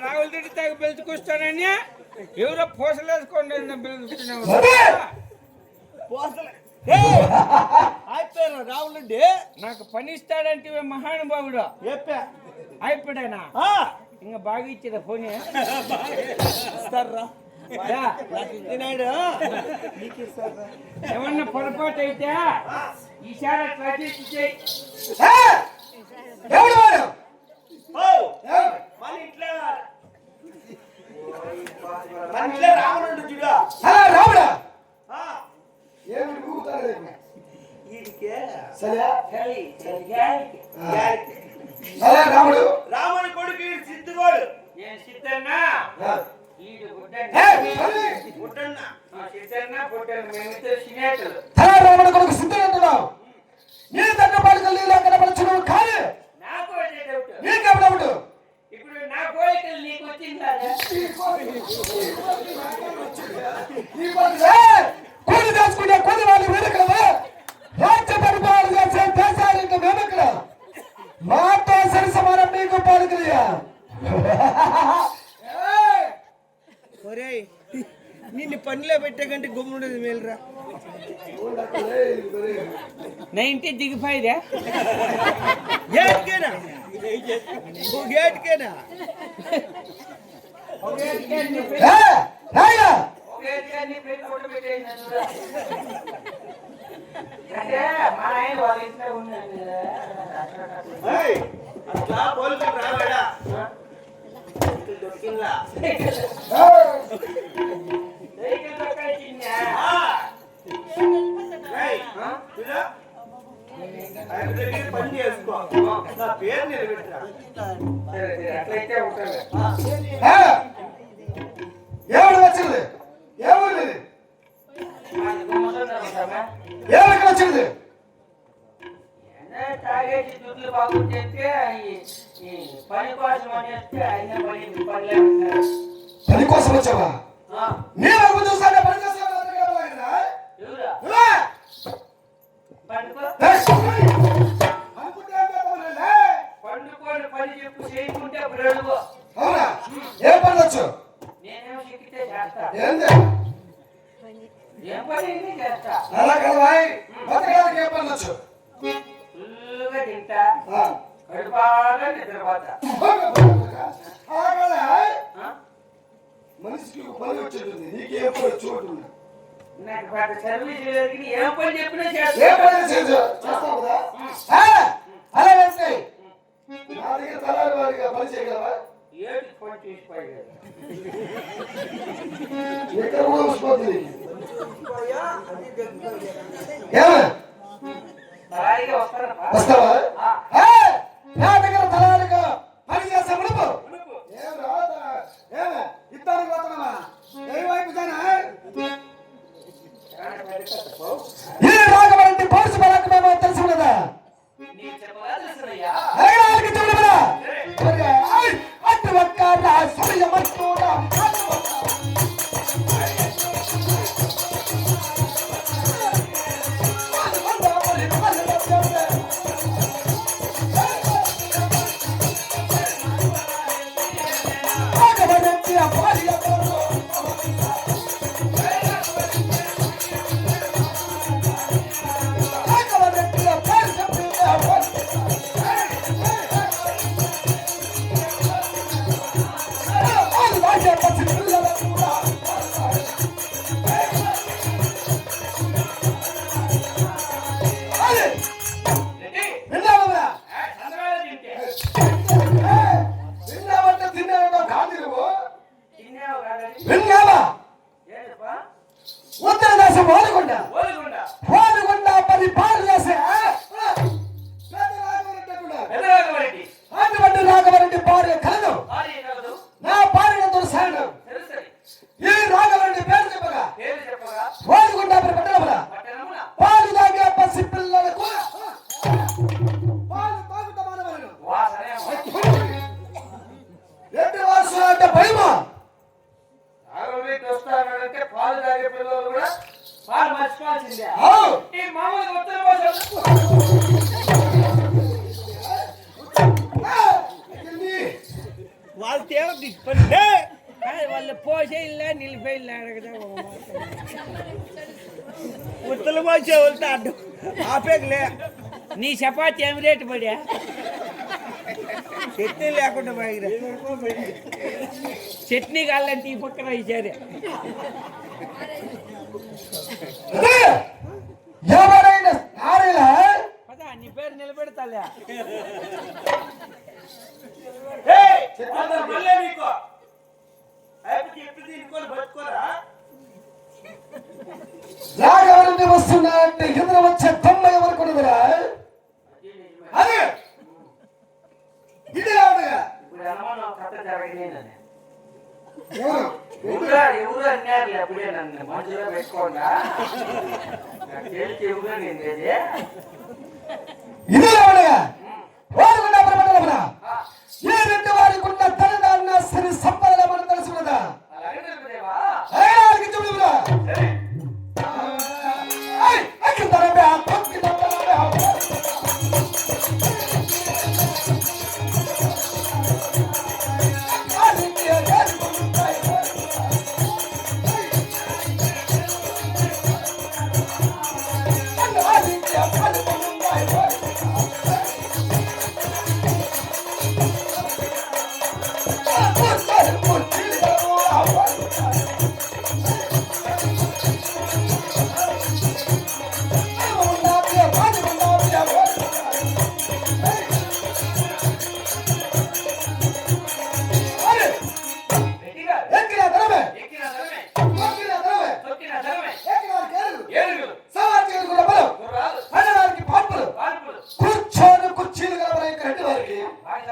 రాహుల్ రెడ్డి తాగి పిలుచుకొస్తానని ఎవరో పూసలు వేసుకోండి పిలుచుకున్నావు అయిపోయాను రావులు రెడ్డి నాకు పని ఇస్తాడంటే మహానుభావుడు చెప్పా అయిపోయానా ఇంకా బాగా ఇచ్చేదా ఫోన్ ఇస్తారా ఇస్తారా ఏమన్నా పొరపాటు అయితే ఈసారి అట్లా చేసి. ఎవడు వాడు! హలో రాముడు కొడుకు సిద్ధం అంటున్నావు. నీ దగ్గర పడుకుని నీళ్ళు కనపరచుడు కాదు నాకు అదే డౌట్ నీకెవడవుడు ఇప్పుడు నా కోరికలు నీకు వచ్చిందా? కూలి దాచుకునే కూలి వాళ్ళు వెనుకలు రాజ్య పరిపాలన చేసే దేశానికి వెనుకల. మాతో సరి సమానం నీకు పాలకులియా ఒరేయ్. నిన్ను పనిలో పెట్టే కంటే గుమ్ముండదు మేలురా. నైన్టీ దిగిపోయిదే. గేట్కేనా? గేట్కేనా? అట్లా దొరికిందా ఎవడు వచ్చింది? ఎవరు ఇది? మాది గుమ్మసంలో ఉంటామా? ఎవరికి వచ్చింది తాగేసి దుడ్లు ఈ- ఈ పని కోసం ఆయన పని. పని కోసం వచ్చావా? ఆ, నీ వైపు చూస్తానే పని? నువ్వే? పండుకో ఏం పని చేస్తావు కదా? అలా వెళ్తే నా దగ్గర తలారి వారిగా పని చేయగలవా? ఎక్కడ వస్తానప్పా వస్తావా? నా దగ్గర తలారిగా ఏ పెద్ద కథ పో. పౌరుష పది పాలు చేసే అటువంటి రాఘవరెడ్డి భార్య కలదు. నా భార్య దురసాడు ఈ రాఘవరెడ్డి పేరు చెప్పగా. ఓలుకొండ పట్టణముల పాలు తాగే పసి పిల్లలకు. పాలు వాసు అంటే భయమా? పని లే. వాళ్ళు పోసే ఇలా నిలిపోయి అడగదా ఉత్తల వెళ్తే అడ్డు ఆపేకలే నీ చపాతి ఏం రేటు పడా? చట్నీ లేకుండా బాగిరా చట్నీ కావాలంటే ఈ పక్కన ఇచ్చారు నన్ను మనసులో పెట్టుకోండా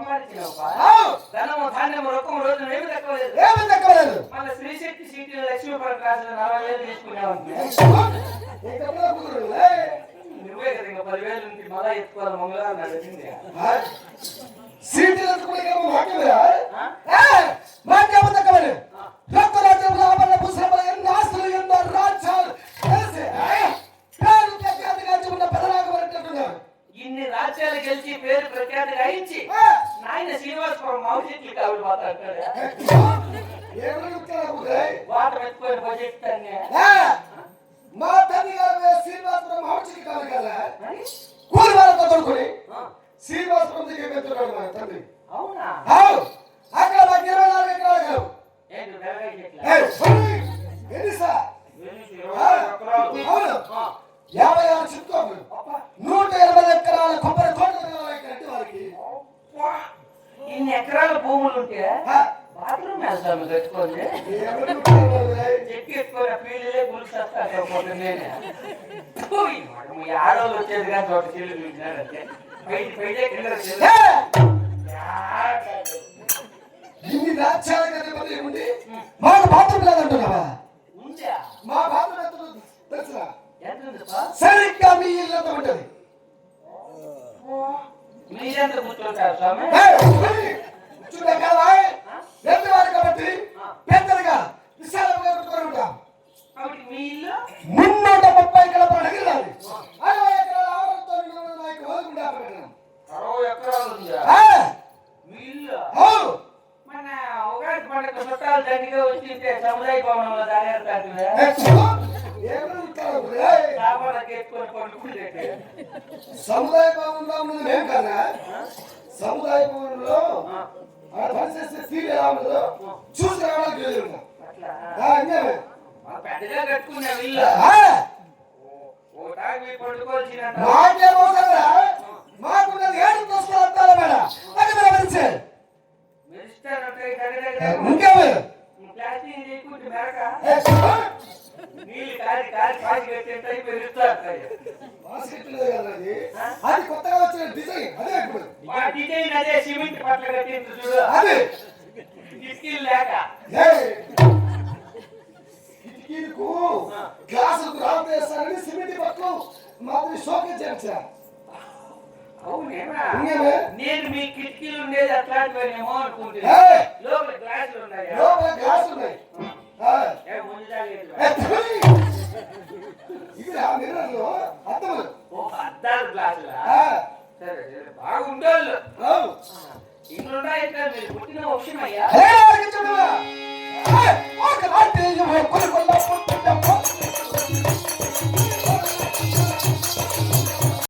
సంపాదించినావు ధనము ధాన్యము రొక్కము రోజు ఏమి తక్కువలేదు. ఏమీ తక్కువలేదు? మళ్ళీ శ్రీశక్తి నలభై వేలు. నువ్వే కదా ఇంకా పదివేలు నుంచి మళ్ళా ఎత్తుకోవాలి మంగళవారం? సీట్లు మా శ్రీనివాసపురం మహర్షికి కాదు కదా? కూలి వాళ్ళతో తోడుకొని శ్రీనివాసపురం దగ్గర వెళ్తున్నాడు మా తండ్రి. అవునా? ఆవు, అక్కడ మాకు ఇరవై నాలుగు ఎకరాలు కావు. అవును. యాభై ఆరు చెప్తాము నూట ఇరవై ఎకరాల కొబ్బరి ఇన్ని ఎకరాల భూములు ఉంటే వెళ్తాము కట్టుకోండి పీళ్ళే ఆడవాళ్ళు వచ్చేది కానీ చెల్లి చూసినారంటే. ఇన్ని రాజ్యాల మాకు బాత్రూమ్ లేదంటున్నావా? మా బాత్రూమ్ ఎంత తెలుసురా? సరిగ్గా మీ ఇల్లు ఎంత ఉంటుంది మీరెంత కూర్చుంటారు స్వామి? పడుకుంటే. సముదాయ భవనంలో ఉన్నది ఏం కదా? సముదాయ భవనంలో ఆడ ఎలా ఉండదో చూసి రావడానికి పెద్దగా కట్టుకున్న ఇల్లు. మాకేమో కదా? మాకున్నది ఏడు కిటికీలు లేక. ఏయ్, కిటికీలకు గ్లాసులకు రావు వేస్తారని సిమెంట్ పట్లు మాత్రం షోకేజ్ చేయించారు అవునేమా ఇంకేమే? నేను మీ కిటికీలు ఉండేది అట్లాంటివేమో అనుకుంటున్నా. ఏయ్, లోపల గ్లాసులు ఉన్నాయా? లోపల గ్లాసులు ఉన్నాయి. ఆ. ఏ ముందు తాగేది ఏ, తుయ్. ఇక్కడ ఆ మిర్రర్లో అద్దములు. ఓ అద్దాలు గ్లాసులా? ఆ, సరే సరే బాగుండోళ్ళు. పుట్టిన వంశమయ్యా